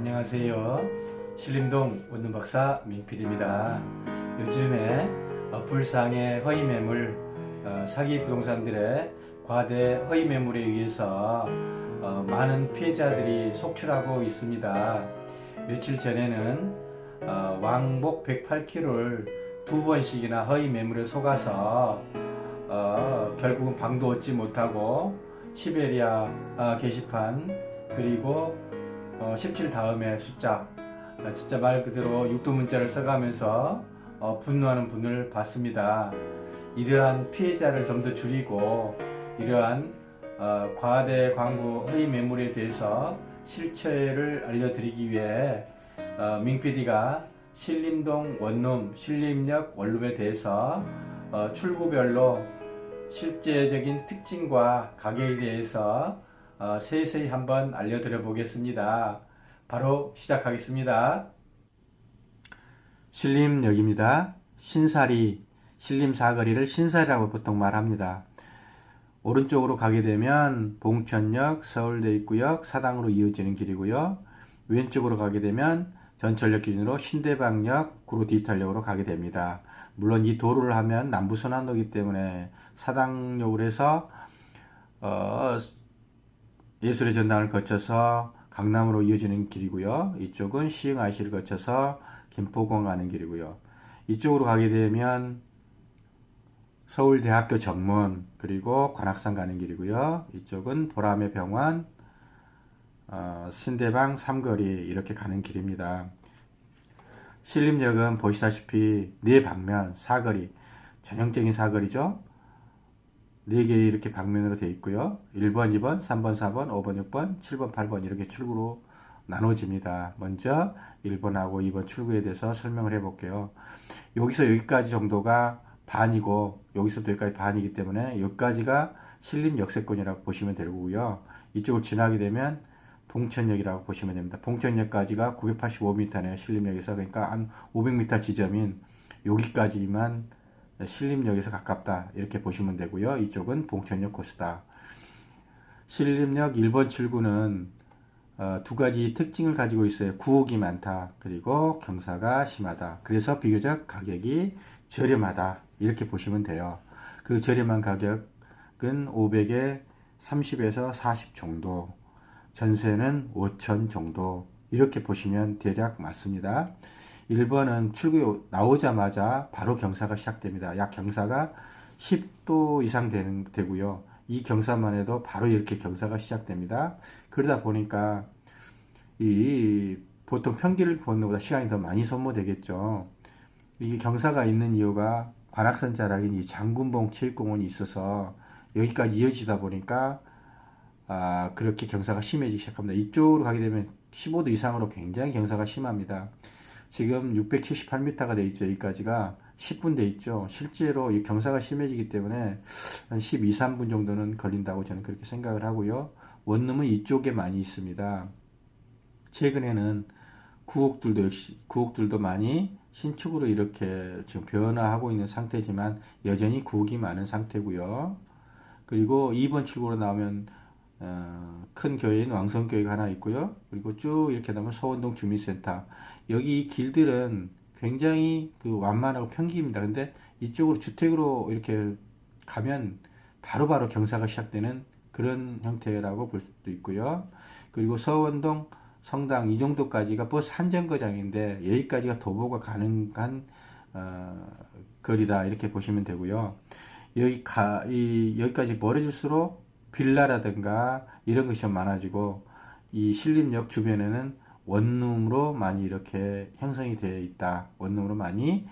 안녕하세요. 신림동 원룸박사 민PD입니다. 요즘에 어플상의 허위 매물, 어, 사기 부동산들의 과대 허위 매물에 의해서 어, 많은 피해자들이 속출하고 있습니다. 며칠 전에는 어, 왕복 108km를 두 번씩이나 허위 매물에 속아서 어, 결국은 방도 얻지 못하고 시베리아 어, 게시판 그리고 어, 17 다음에 숫자 아, 진짜 말 그대로 육두문자를 써가면서 어, 분노하는 분을 봤습니다. 이러한 피해자를 좀 더 줄이고 이러한 어, 과대 광고 허위 매물에 대해서 실체를 알려드리기 위해 어, 민PD가 신림동 원룸, 신림역 원룸에 대해서 어, 출구별로 실제적인 특징과 가격에 대해서 어, 세세히 한번 알려드려 보겠습니다. 바로 시작하겠습니다. 신림역입니다. 신사리, 신림 사거리를 신사리라고 보통 말합니다. 오른쪽으로 가게 되면 봉천역, 서울대 입구역, 사당으로 이어지는 길이고요. 왼쪽으로 가게 되면 전철역 기준으로 신대방역, 구로 디지털역으로 가게 됩니다. 물론 이 도로를 하면 남부순환로이기 때문에 사당역으로 해서 어, 예술의 전당을 거쳐서 강남으로 이어지는 길이고요. 이쪽은 시흥 IC를 거쳐서 김포공 가는 길이고요. 이쪽으로 가게 되면 서울대학교 정문 그리고 관악산 가는 길이고요. 이쪽은 보람의 병원 어, 신대방 삼거리 이렇게 가는 길입니다. 신림역은 보시다시피 네 방면 사거리 전형적인 사거리죠. 네개 이렇게 방면으로 되어 있고요. 1번, 2번, 3번, 4번, 5번, 6번, 7번, 8번 이렇게 출구로 나눠집니다. 먼저 1번하고 2번 출구에 대해서 설명을 해 볼게요. 여기서 여기까지 정도가 반이고 여기서부터 여기까지 반이기 때문에 여기까지가 신림 역세권이라고 보시면 되고요. 이쪽을 지나게 되면 봉천역이라고 보시면 됩니다. 봉천역까지가 985m네요. 신림역에서 그러니까 한 500m 지점인 여기까지만 신림역에서 가깝다 이렇게 보시면 되고요. 이쪽은 봉천역 코스다. 신림역 1번 출구는 어, 두 가지 특징을 가지고 있어요. 구옥이 많다. 그리고 경사가 심하다. 그래서 비교적 가격이 저렴하다. 이렇게 보시면 돼요. 그 저렴한 가격은 500에 30에서 40 정도. 전세는 5천 정도. 이렇게 보시면 대략 맞습니다. 1번은 출구 나오자마자 바로 경사가 시작됩니다. 약 경사가 10도 이상 되는, 되고요. 이 경사만 해도 바로 이렇게 경사가 시작됩니다. 그러다 보니까 이 보통 평기를 보는 것보다 시간이 더 많이 소모되겠죠. 이게 경사가 있는 이유가 관악산 자락인 이 장군봉 체육공원이 있어서 여기까지 이어지다 보니까 아, 그렇게 경사가 심해지기 시작합니다. 이쪽으로 가게 되면 15도 이상으로 굉장히 경사가 심합니다. 지금 678m가 돼 있죠. 여기까지가 10분 돼 있죠. 실제로 이 경사가 심해지기 때문에 한 12, 3분 정도는 걸린다고 저는 그렇게 생각을 하고요. 원룸은 이쪽에 많이 있습니다. 최근에는 구옥들도 역시 구옥들도 많이 신축으로 이렇게 지금 변화하고 있는 상태지만 여전히 구옥이 많은 상태고요. 그리고 2번 출구로 나오면 어, 큰 교회인 왕성교회가 하나 있고요. 그리고 쭉 이렇게 나면 서원동 주민센터. 여기 이 길들은 굉장히 그 완만하고 평기입니다. 근데 이쪽으로 주택으로 이렇게 가면 바로바로 바로 경사가 시작되는 그런 형태라고 볼 수도 있고요. 그리고 서원동 성당 이 정도까지가 버스 한 정거장인데 여기까지가 도보가 가능한 어, 거리다 이렇게 보시면 되고요. 여기 가, 이, 여기까지 멀어질수록 빌라라든가 이런 것이 좀 많아지고 이 신림역 주변에는 원룸으로 많이 이렇게 형성이 되어 있다. 원룸으로 많이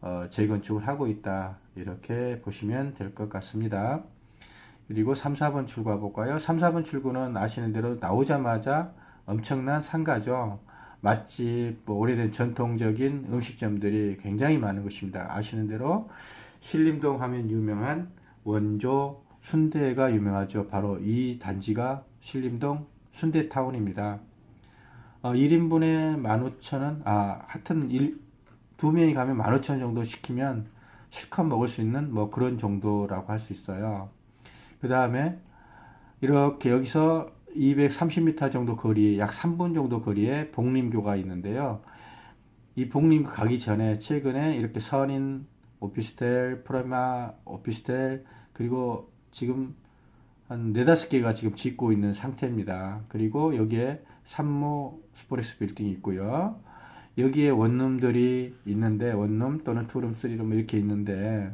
어, 재건축을 하고 있다. 이렇게 보시면 될 것 같습니다. 그리고 3, 4번 출구 볼까요? 3, 4번 출구는 아시는 대로 나오자마자 엄청난 상가죠. 맛집, 뭐 오래된 전통적인 음식점들이 굉장히 많은 것입니다. 아시는 대로 신림동 하면 유명한 원조 순대가 유명하죠. 바로 이 단지가 신림동 순대타운입니다. 어, 1인분에 15,000원, 아, 하여튼 1, 두 명이 가면 15,000원 정도 시키면 실컷 먹을 수 있는 뭐 그런 정도라고 할 수 있어요. 그 다음에 이렇게 여기서 230m 정도 거리에 약 3분 정도 거리에 복림교가 있는데요. 이 복림 가기 전에 최근에 이렇게 선인 오피스텔, 프라마 오피스텔 그리고 지금 한 네다섯 개가 지금 짓고 있는 상태입니다. 그리고 여기에 산모 스포렉스 빌딩이 있고요. 여기에 원룸들이 있는데 원룸 또는 투룸, 쓰리룸 이렇게 있는데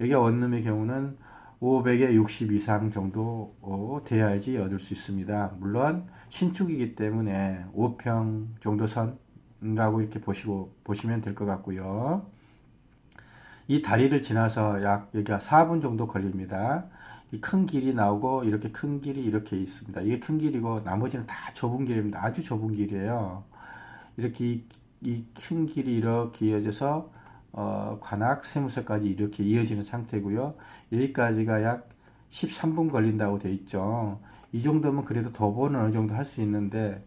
여기가 원룸의 경우는 500에 60 이상 정도 어, 돼야지 얻을 수 있습니다. 물론 신축이기 때문에 5평 정도 선이라고 이렇게 보시고 보시면 될 것 같고요. 이 다리를 지나서 약 여기가 4분 정도 걸립니다. 이 큰 길이 나오고 이렇게 큰 길이 이렇게 있습니다. 이게 큰 길이고 나머지는 다 좁은 길입니다. 아주 좁은 길이에요. 이렇게 이 큰 길이 이렇게 이어져서 어, 관악 세무서까지 이렇게 이어지는 상태고요. 여기까지가 약 13분 걸린다고 돼 있죠. 이 정도면 그래도 도보는 어느 정도 할 수 있는데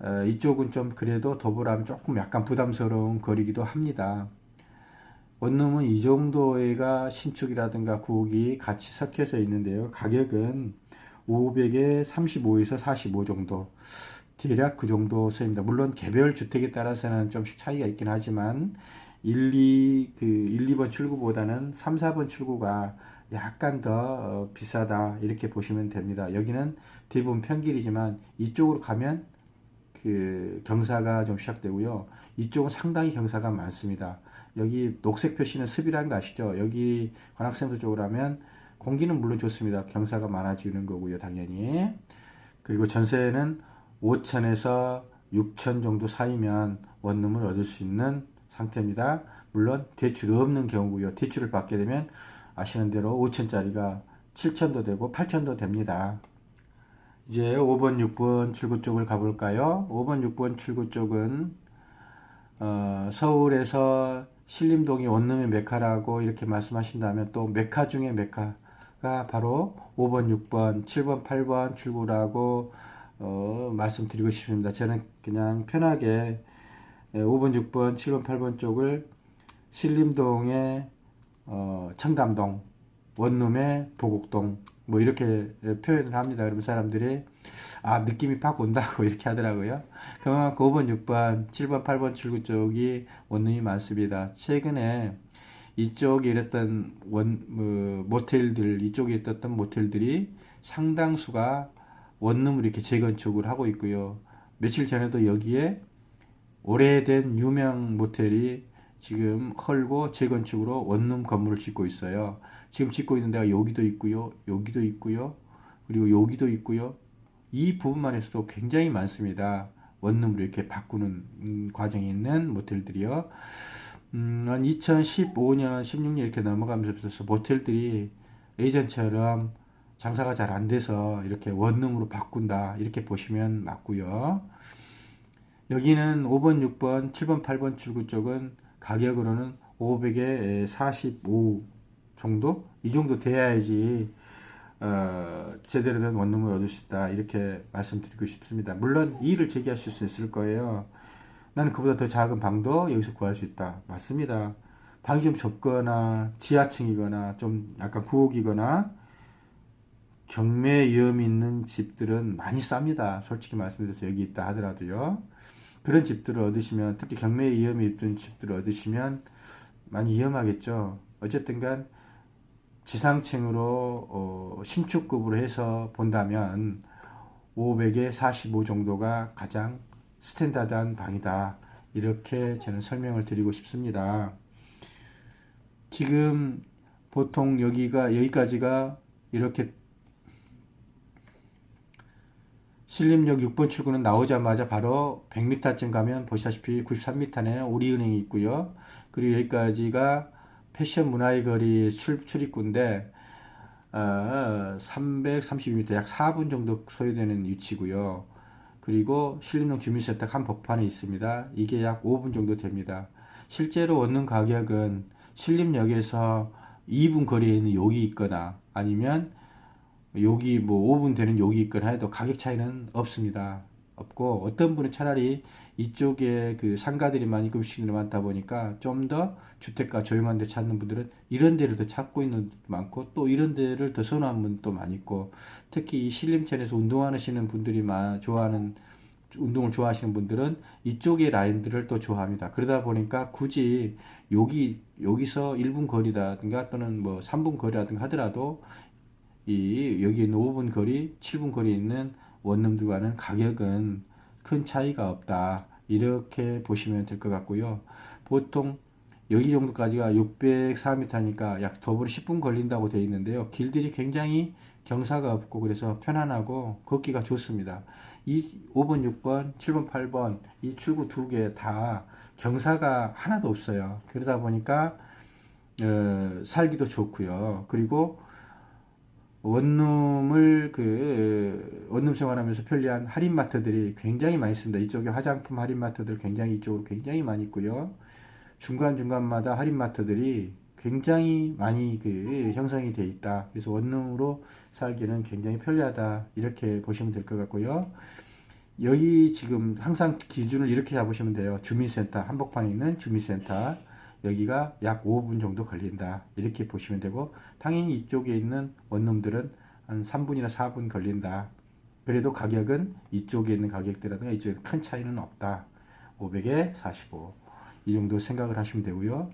어, 이쪽은 좀 그래도 도보라면 조금 약간 부담스러운 거리기도 합니다. 원룸은 이 정도가 신축이라든가 구옥이 같이 섞여져 있는데요. 가격은 500에 35에서 45 정도. 대략 그 정도 수입니다. 물론 개별 주택에 따라서는 좀씩 차이가 있긴 하지만 1, 2, 그 1, 2번 출구보다는 3, 4번 출구가 약간 더 어, 비싸다 이렇게 보시면 됩니다. 여기는 대부분 평길이지만 이쪽으로 가면 그 경사가 좀 시작되고요. 이쪽은 상당히 경사가 많습니다. 여기 녹색 표시는 습이라는 거 아시죠? 여기 관악센터 쪽으로 하면 공기는 물론 좋습니다. 경사가 많아지는 거고요, 당연히. 그리고 전세는 5천에서 6천 정도 사이면 원룸을 얻을 수 있는 상태입니다. 물론 대출이 없는 경우고요. 대출을 받게 되면 아시는 대로 5천짜리가 7천도 되고 8천도 됩니다. 이제 5번, 6번 출구 쪽을 가볼까요? 5번, 6번 출구 쪽은 어, 서울에서 신림동이 원룸의 메카라고 이렇게 말씀하신다면 또 메카 중에 메카가 바로 5번, 6번, 7번, 8번 출구라고 어, 말씀드리고 싶습니다. 저는 그냥 편하게 5번, 6번, 7번, 8번 쪽을 신림동의 어, 청담동, 원룸의 도곡동 뭐 이렇게 표현을 합니다. 그러면 사람들이 아 느낌이 팍 온다고 이렇게 하더라고요. 그만큼 5번, 6번, 7번, 8번 출구 쪽이 원룸이 많습니다. 최근에 이쪽에 이랬던 원 뭐, 모텔들 이쪽에 있었던 모텔들이 상당수가 원룸을 이렇게 재건축을 하고 있고요. 며칠 전에도 여기에 오래된 유명 모텔이 지금 헐고 재건축으로 원룸 건물을 짓고 있어요. 지금 짓고 있는 데가 여기도 있고요. 여기도 있고요. 그리고 여기도 있고요. 이 부분만 해서도 굉장히 많습니다. 원룸으로 이렇게 바꾸는 음, 과정이 있는 모텔들이요. 음, 한 2015년, 16년 이렇게 넘어가면서 모텔들이 예전처럼 장사가 잘 안 돼서 이렇게 원룸으로 바꾼다. 이렇게 보시면 맞고요. 여기는 5번, 6번, 7번, 8번 출구 쪽은 가격으로는 500에 45 정도? 이 정도 돼야지 어, 제대로 된 원룸을 얻을 수 있다. 이렇게 말씀드리고 싶습니다. 물론 이의를 제기하실 수 있을 거예요. 나는 그보다 더 작은 방도 여기서 구할 수 있다. 맞습니다. 방이 좀 좁거나 지하층이거나 좀 약간 구옥이거나 경매 위험이 있는 집들은 많이 쌉니다. 솔직히 말씀드려서 여기 있다 하더라도요. 그런 집들을 얻으시면 특히 경매 위험이 있던 집들을 얻으시면 많이 위험하겠죠. 어쨌든 간 지상층으로 어, 신축급으로 해서 본다면 500에 45 정도가 가장 스탠다드한 방이다. 이렇게 저는 설명을 드리고 싶습니다. 지금 보통 여기가 여기까지가 이렇게 신림역 6번 출구는 나오자마자 바로 100m쯤 가면 보시다시피 93m네 우리은행이 있고요. 그리고 여기까지가 패션 문화의 거리 출, 출입구인데 어, 332m 약 4분 정도 소요되는 위치고요. 그리고 신림동 주민센터 한 복판에 있습니다. 이게 약 5분 정도 됩니다. 실제로 얻는 가격은 신림역에서 2분 거리에 있는 여기 있거나 아니면 여기 뭐 5분 되는 여기 있거나 해도 가격 차이는 없습니다. 없고 어떤 분은 차라리 이쪽에 그 상가들이 많이 급식들이 많다 보니까 좀 더 주택가 조용한 데 찾는 분들은 이런 데를 더 찾고 있는 많고 또 이런 데를 더 선호하는 분도 많이 있고 특히 이 신림천에서 운동하시는 분들이 많 좋아하는 운동을 좋아하시는 분들은 이쪽의 라인들을 또 좋아합니다. 그러다 보니까 굳이 여기 여기서 1분 거리라든가 또는 뭐 3분 거리라든가 하더라도 이 여기 있는 5분 거리, 7분 거리에 있는 원룸들과는 가격은 큰 차이가 없다. 이렇게 보시면 될 것 같고요. 보통 여기 정도까지가 604m니까 약 도보로 10분 걸린다고 되어 있는데요. 길들이 굉장히 경사가 없고 그래서 편안하고 걷기가 좋습니다. 이 5번, 6번, 7번, 8번 이 출구 두 개 다 경사가 하나도 없어요. 그러다 보니까 어, 살기도 좋고요. 그리고 원룸을 그 원룸 생활하면서 편리한 할인마트들이 굉장히 많이 있습니다. 이쪽에 화장품 할인마트들 굉장히 이쪽으로 굉장히 많이 있고요. 중간 중간마다 할인마트들이 굉장히 많이 그 형성이 돼 있다. 그래서 원룸으로 살기는 굉장히 편리하다. 이렇게 보시면 될 것 같고요. 여기 지금 항상 기준을 이렇게 잡으시면 돼요. 주민센터 한복판에 있는 주민센터 여기가 약 5분 정도 걸린다. 이렇게 보시면 되고 당연히 이쪽에 있는 원룸들은 한 3분이나 4분 걸린다. 그래도 가격은 이쪽에 있는 가격대라든가 이쪽에 큰 차이는 없다. 500에 45. 이 정도 생각을 하시면 되고요.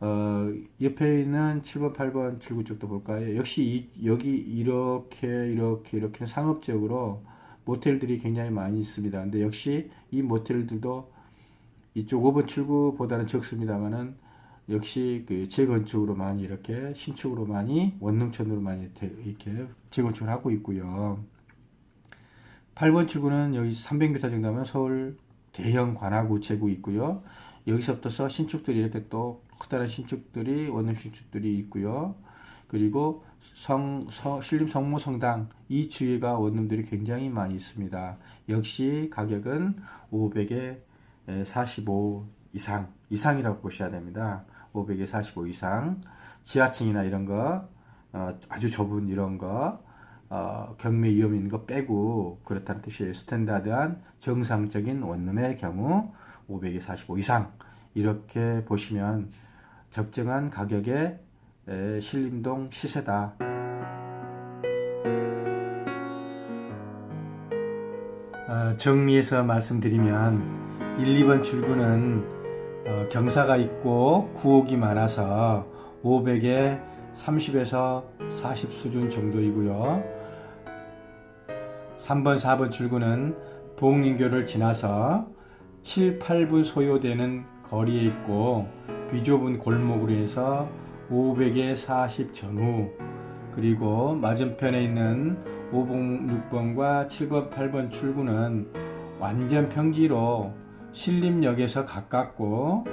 어, 옆에 있는 7번, 8번 출구 쪽도 볼까요? 역시 이, 여기 이렇게 이렇게 이렇게 상업적으로 모텔들이 굉장히 많이 있습니다. 근데 역시 이 모텔들도 이쪽 5번 출구보다는 적습니다만은 역시 그 재건축으로 많이 이렇게 신축으로 많이 원룸촌으로 많이 이렇게 재건축을 하고 있고요. 8번 출구는 여기 300m 정도 하면 서울 대형 관악 우체국 있고요. 여기서부터 신축들이 이렇게 또 커다란 신축들이 원룸 신축들이 있고요. 그리고 성, 성 신림 성모 성당 이 주위가 원룸들이 굉장히 많이 있습니다. 역시 가격은 500에 45 이상 이상이라고 보셔야 됩니다. 500에 45 이상 지하층이나 이런 거 어, 아주 좁은 이런 거 어, 경매 위험 있는 거 빼고 그렇다는 뜻이에요. 스탠다드한 정상적인 원룸의 경우 500에 45 이상 이렇게 보시면 적정한 가격의 에, 신림동 시세다. 어, 정리해서 말씀드리면 1, 2번 출구는 어, 경사가 있고 구옥이 많아서 500에 30에서 40 수준 정도이고요. 3번, 4번 출구는 봉인교를 지나서 7, 8분 소요되는 거리에 있고 비좁은 골목으로 해서 500에 40 전후 그리고 맞은편에 있는 5번, 6번과 7번, 8번 출구는 완전 평지로 신림역에서 가깝고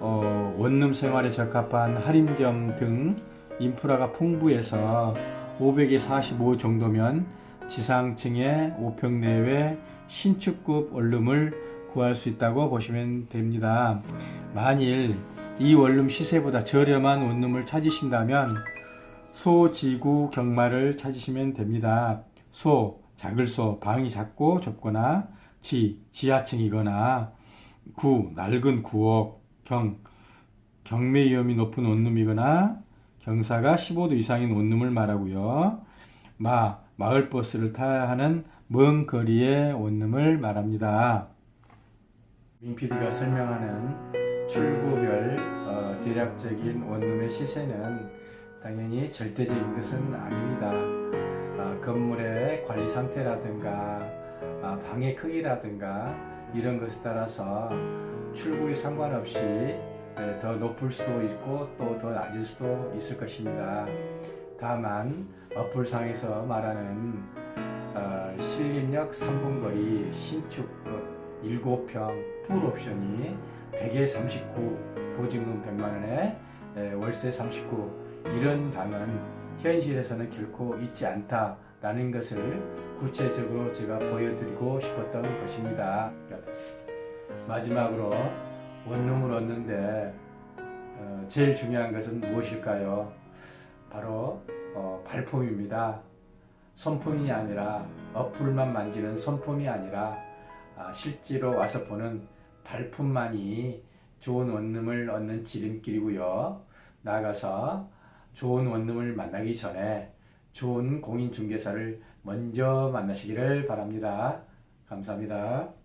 어, 원룸 생활에 적합한 할인점 등 인프라가 풍부해서 500에 45 정도면 지상층의 5평 내외 신축급 원룸을 구할 수 있다고 보시면 됩니다. 만일 이 원룸 시세보다 저렴한 원룸을 찾으신다면 소지구 경마를 찾으시면 됩니다. 소, 작을 소, 방이 작고 좁거나 지, 지하층이거나 구, 낡은 구옥, 경, 경매 위험이 높은 원룸이거나 경사가 15도 이상인 원룸을 말하고요. 마, 마을버스를 타야 하는 먼 거리의 원룸을 말합니다. 민피디가 설명하는 출구별 어, 대략적인 원룸의 시세는 당연히 절대적인 것은 아닙니다. 아, 건물의 관리 상태라든가 아, 방의 크기라든가 이런 것에 따라서 출구에 상관없이 네, 더 높을 수도 있고 또 더 낮을 수도 있을 것입니다. 다만 어플상에서 말하는 어, 신림역 3분 거리 신축급 7평 풀 옵션이 100에 39 보증금 100만원에 월세 39 이런 방은 현실에서는 결코 있지 않다라는 것을 구체적으로 제가 보여드리고 싶었던 것입니다. 마지막으로 원룸을 얻는데 어, 제일 중요한 것은 무엇일까요? 바로 어, 발품입니다. 손품이 아니라 어플만 만지는 손품이 아니라 아, 실제로 와서 보는 발품만이 좋은 원룸을 얻는 지름길이고요. 나아가서 좋은 원룸을 만나기 전에 좋은 공인중개사를 먼저 만나시기를 바랍니다. 감사합니다.